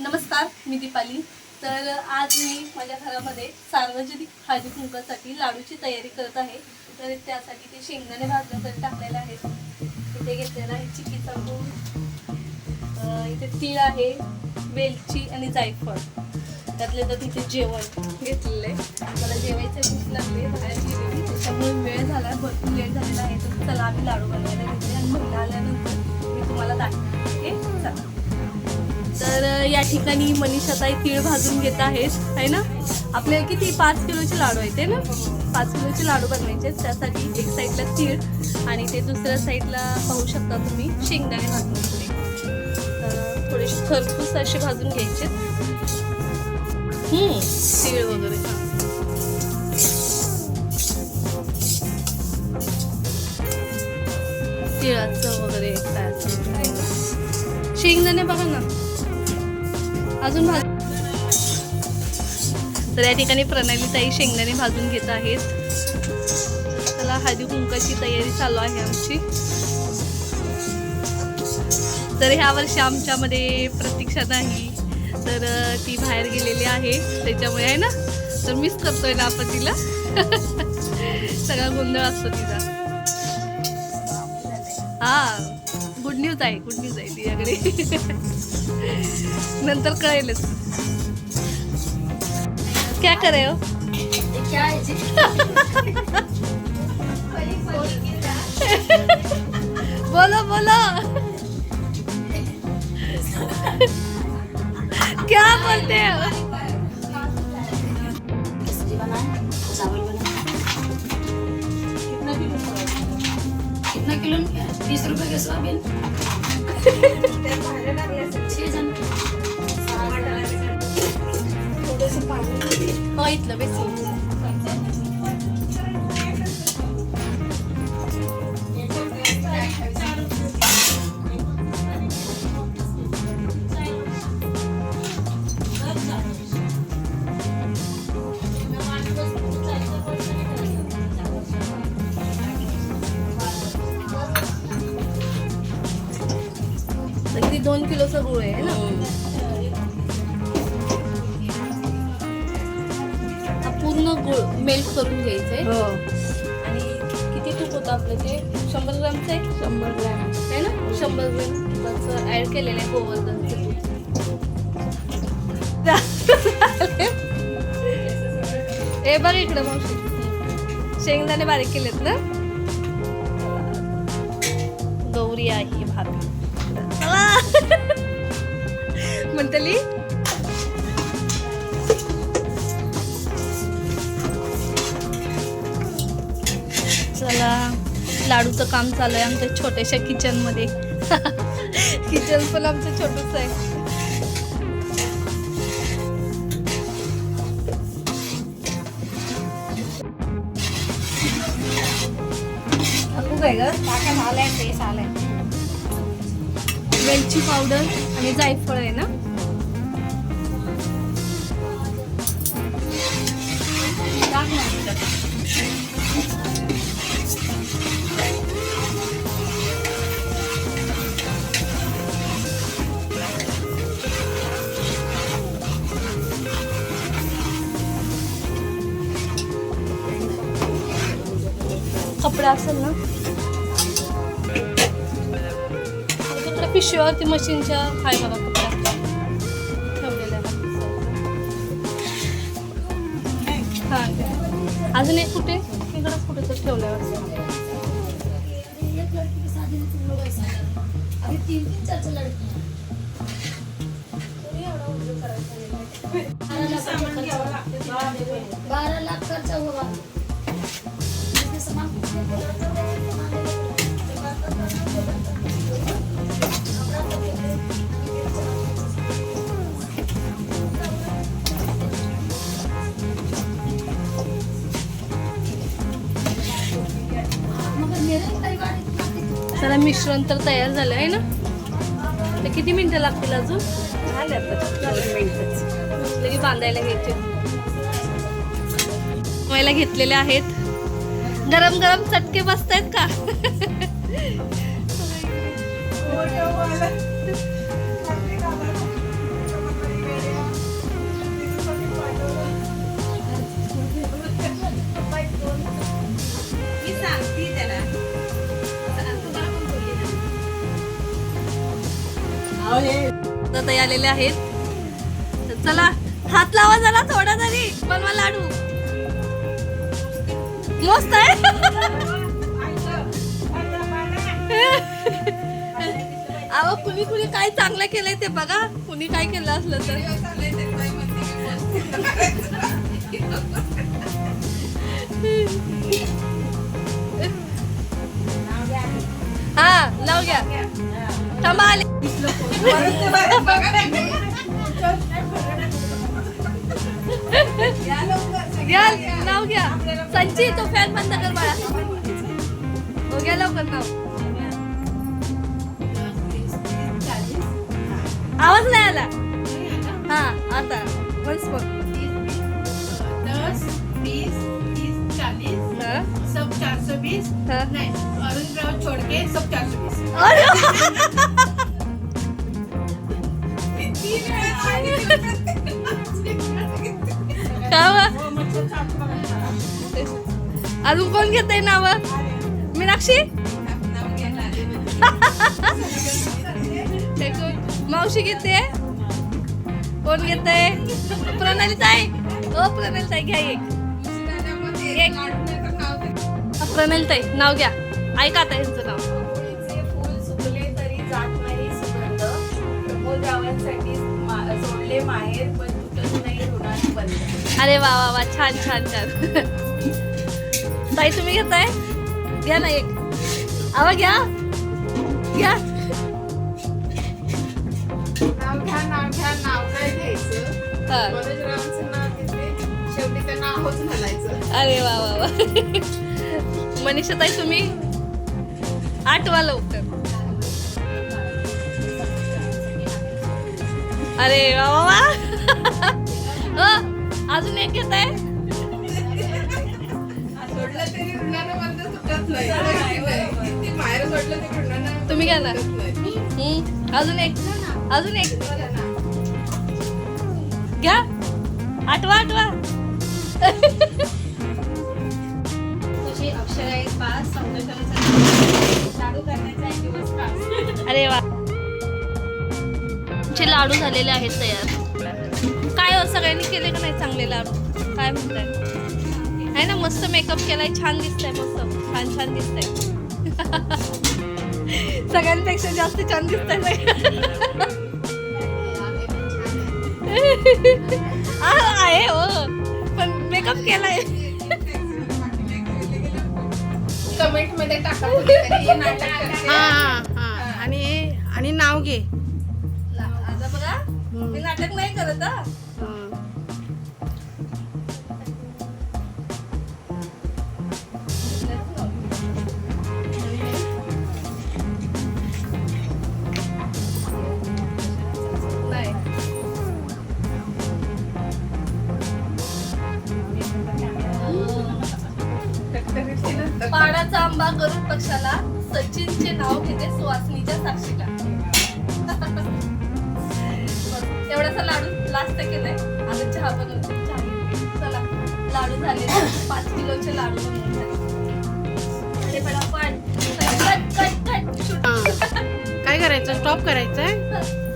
नमस्कार मी दीपाली. तर आज मी माझ्या घरामध्ये सार्वजनिक हळदी कुंकासाठी लाडूची तयारी करत आहे. तर त्यासाठी ते शेंगदाणे भाजण्यासाठी टाकलेले आहेत. इथे घेतलेलं आहे चिकीचा गूळ इथे तीळ आहे वेलची आणि जायफळ. त्यातले तर तिथे जेवण घेतलेलं आहे. मला जेवायचे भूक लागले बाहेर गेलेली त्याच्यामुळे वेळ झाला भरपूर लेट झालेला आहे. तर चला आम्ही लाडू बनवायला घेतले आणि महिला आल्यानंतर मी तुम्हाला दाखवते. ओके? चला. तर या ठिकाणी मनीषा ताई तीळ भाजून घेत आहेत आहे ना? आपले किती? पाच किलोचे लाडू आहेत ना? पाच किलोचे लाडू बनवायचे. त्यासाठी एक साईडला तीळ आणि ते दुसऱ्या साईडला पाहू शकता तुम्ही शेंगदाणे भाजून तर थोडेसे खरपूस असे भाजून घ्यायचे. हम्म, तीळ वगैरे. तिळाचं वगैरे शेंगदाणे बघा ना. अजून भाज तर या ठिकाणी प्रणाली ताई शेंगदाणे भाजून घेत आहेत. त्याला हळदी कुंकाची तयारी चालू आहे आमची. तर ह्या वर्षी आमच्यामध्ये प्रतीक्षा नाही तर ती बाहेर गेलेली आहे. त्याच्यामुळे आहे ना तर मिस करतोय ना आपण तिला. सगळा गोंधळ असतो तिचा. हा. गुड आहे गुड न्यूज आहे नंतर कळेलच. क्या करे हो? बोलो बोलो. क्या बोलते हो? कितना किलो? बीस रुपये के सोयाबीन। हो, बघितलं बेसिक किलोचा गुळ आहे ना? हा पूर्ण गुळ मेल्ट करून घ्यायचंय. हो. आणि किती तूप होतं आपलं ते? शंभर ग्रामचं आहे? शंभर ग्रॅम. आहे ना? शंभर ग्रामचं ऍड केलेलं आहे गोवर्धनचं तूप. हे बघ इकडं मावशी. शेंगदाणे बारीक केलेत ना? गौरी आहे भाभी. म्हणतली? चला लाडूचं काम चालू आहे आमच्या छोट्याशा किचनमध्ये किचन पण आमचं छोटंच आहे. वेलची पावडर आणि जायफळ आहे ना? कपडा असेल ना? तिकडे पिशवीवरती मशीनच्या हाय बघा कपडा ठेवलेल्या हां अजून एक कुठे? इकडं कुठे तर ठेवल्यावर बारा लाख खर्च होगा चला मिश्रण तर तयार झालं आहे ना? ते किती मिनिटं लागतील अजून? झालं मिनिटच लगे बांधायला घ्यायचे. व्हायला घेतलेले आहेत. गरम गरम चटके बसत आहेत का आलेले आहेत. चला हात लावा जरा थोडा तरी. बनवा लाडू. मस्त आहे. अहो कुणी कुणी काय चांगलं केलंय ते बघा. कुणी काय केलं असलं तर. हा लाव घ्या. आले घ्या नाव घ्या. संची तो फॅन बंद कर बाळा. हो घ्या लवकर नाव. आवाज नाही आला. हा आता. वन्स मोर दस बीस तीस चालीस सब चार सौ बीस हा. नहीं अरुण राव छोड़ के सब चार सौ बीस अजून कोण घेत आहे नाव? मीनाक्षी? मावशी घेते. कोण घेत? आहे प्रणाली ताई ओ प्रणाली ताई घ्या एक. एक. प्रणाली ताई नाव घ्या. ऐका आता यांचं नाव. अरे वा वा वा छान छान छान. ताई तुम्ही घेताय? घ्या ना एक. आवा घ्या. घ्या. नाव घ्या नाव घ्या नाव काय घ्यायचं? हा. मनोज रावांचं नाव घेते. शेवटी त्यांना आहोच म्हणायचं. अरे वा वा वा. मनीषा ताई तुम्ही आठवा लवकर. अरे वा वा वा. अ, अजून एक घेत आहे तुम्ही घ्या ना. अजून एक. अजून एक. घ्या. आठवा आठवा. अरे वा. लाडू झालेले आहेत तयार. काय हो सगळ्यांनी केले का नाही चांगले लाडू? काय म्हणताय? आहे ना मस्त मेकअप केलाय छान दिसतंय मस्त. छान छान दिसतंय. सगळ्यांपेक्षा जास्त छान दिसतंय आहे हो. पण मेकअप केलाय. कमेंटमध्ये टाका हा हा आणि आणि नाव घे. आता बघा. मी नाटक नाही करत आंबा गरुड पक्षाला सचिनचे नाव घेते सुवासनीच्या साक्षीला. एवढासा लाडू लास्ट केलाय. आता चहा बनवते. चला. लाडू झाले. पाच किलोचे लाडू बनवून झाले पटापट. काय करायचं? स्टॉप करायचंय? shoot.